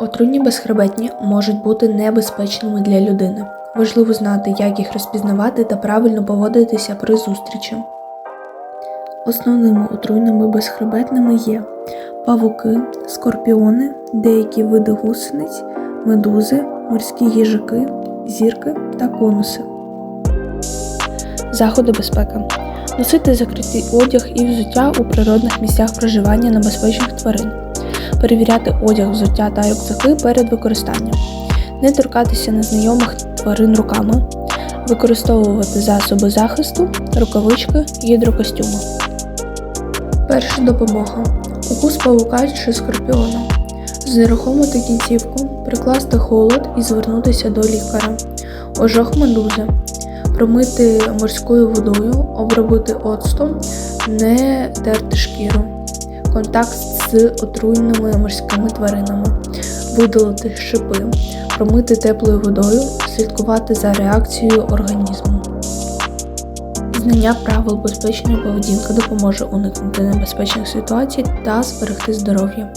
Отруйні безхребетні можуть бути небезпечними для людини. Важливо знати, як їх розпізнавати та правильно поводитися при зустрічі. Основними отруйними безхребетними є павуки, скорпіони, деякі види гусениць, медузи, морські їжаки, зірки та конуси. Заходи безпеки. Носити закритий одяг і взуття у природних місцях проживання небезпечних тварин. Перевіряти одяг, взуття та рюкзаки перед використанням. Не торкатися незнайомих тварин руками. Використовувати засоби захисту, рукавички, гідрокостюми. Перша допомога. Укус павука чи скорпіона. Знерухомити кінцівку, прикласти холод і звернутися до лікаря. Ожог медузи. Промити морською водою, обробити оцтом, не терти шкіру. Контакт з отруйними морськими тваринами. Видалити шипи, промити теплою водою, слідкувати за реакцією організму. Знання правил безпечної поведінки допоможе уникнути небезпечних ситуацій та зберегти здоров'я.